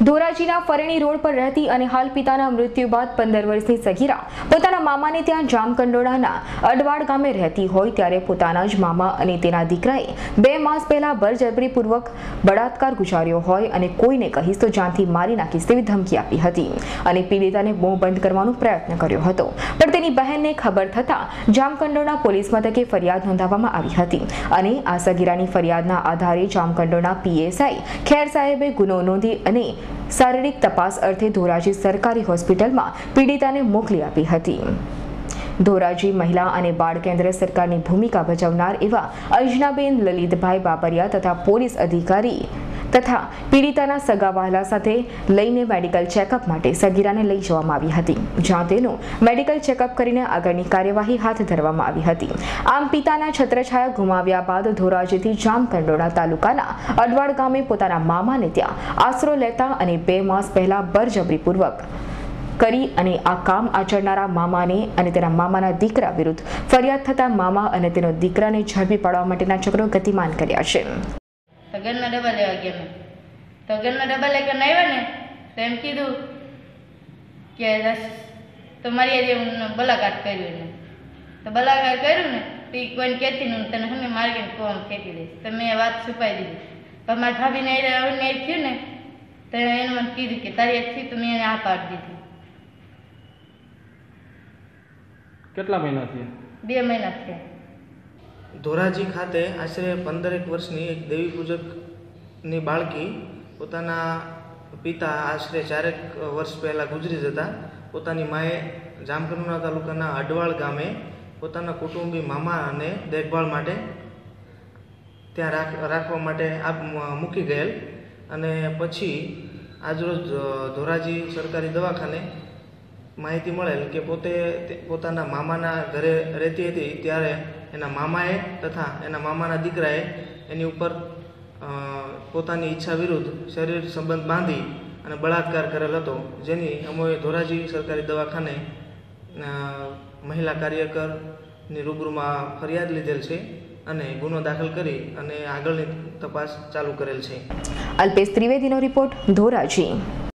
ધોરાજીના Fareni road પર રહેતી અને હાલ પિતાના મૃત્યુ બાદ પંદર વર્ષની સગીરા પોતાના મામાને ત્યાં જામકંડોળાના અડવાડ ગામે રહેતી હોય ત્યારે પોતાના જ મામા અને તેના દીકરાએ બે માસ પહેલા બળજબરીપૂર્વક બળાત્કાર ગુજાર્યો હોય અને કોઈને કહીશ તો જાનથી મારી નાખીશ તેવી ધમકી આપી હતી અને પીડિતાને મોં બંધ કરવાનો પ્રયત્ન કર્યો હતો. પણ તેની બહેનને ખબર થતાં જામકંડોળા પોલીસ મથકે ફરિયાદ નોંધાવવામાં આવી હતી અને આ સગીરાની ફરિયાદના આધારે જામકંડોળા પીએસઆઈ ખેર સાહેબે ગુનો નોંધી અને શારીરિક તપાસ અર્થે ધોરાજી સરકારી હોસ્પિટલમાં પીડિતાને મોકલી આપી હતી. ધોરાજી મહિલા અને બાળ કેન્દ્ર સરકારની ભૂમિકા ભજવનાર એવા અજનાબેન લલિતભાઈ બાબરિયા તથા પોલીસ અધિકારી તથા પીડિતાના સગાવાલા સાથે લઈને મેડિકલ ચેકઅપ માટે સગીરાને લઈ જવામાં આવી હતી, જ્યાં તેનું મેડિકલ ચેકઅપ કરીને આગળની કાર્યવાહી હાથ ધરવામાં આવી હતી. આમ પિતાના છત્રછાયા ગુમાવ્યા બાદ ધોરાજીથી જામકંડોળા તાલુકાના અડવાડ ગામે પોતાના મામાને ત્યાં આશરો લેતા અને બે માસ પહેલા બરજબરીપૂર્વક કરી અને આ કામ આચરનારા મામાને અને તેના મામાના દીકરા વિરુદ્ધ ફરિયાદ થતા મામા અને તેનો દીકરાને ઝડપી પાડવા માટેના ચક્રો ગતિમાન કર્યા છે. તો ડબ્બા લેવા ગયા મેં. તો ઘરના ડબ્બા લઈને આવ્યા ને તો એમ કીધું કે રસ તો મારી આજે હું બલાઘાટ કર્યું ને તો બલાઘાટ કર્યું ને તો એ કોઈને કહેતી હું તને હમે મારી કોમ ફેંકી દઈશ. તો મેં વાત છુપાઈ દીધી. પણ મારી ભાભીને એ આવીને એ થયું ને તો એને મને કીધું કે તારી એ થયું તો મેં એને આ પાડી દીધી. કેટલા મહિના થયા? બે મહિના થયા. ધોરાજી ખાતે આશરે પંદરેક વર્ષની એક દેવી પૂજકની બાળકી પોતાના પિતા આશરે ચારેક વર્ષ પહેલાં ગુજરી જતા પોતાની માએ જામકંડોરણા તાલુકાના અડવાળ ગામે પોતાના કુટુંબી મામાને દેખભાળ માટે ત્યાં રાખ, રાખવા માટે આપ, મૂકી ગયેલ અને પછી આજરોજ ધોરાજી સરકારી દવાખાને માહિતી મળેલ કે પોતે પોતાના મામાના ઘરે રહેતી હતી ત્યારે એના મામાએ તથા એના મામાના દીકરાએ એની ઉપર પોતાની ઈચ્છા વિરુદ્ધ શરીર સંબંધ બાંધી અને બળાત્કાર કરેલ હતો. જેની અમોએ ધોરાજી સરકારી દવાખાને મહિલા કાર્યકરની રૂબરૂમાં ફરિયાદ લીધેલ છે અને ગુનો દાખલ કરી અને આગળની તપાસ ચાલુ કરેલ છે. અલ્પેશ ત્રિવેદીનો રિપોર્ટ ધોરાજી.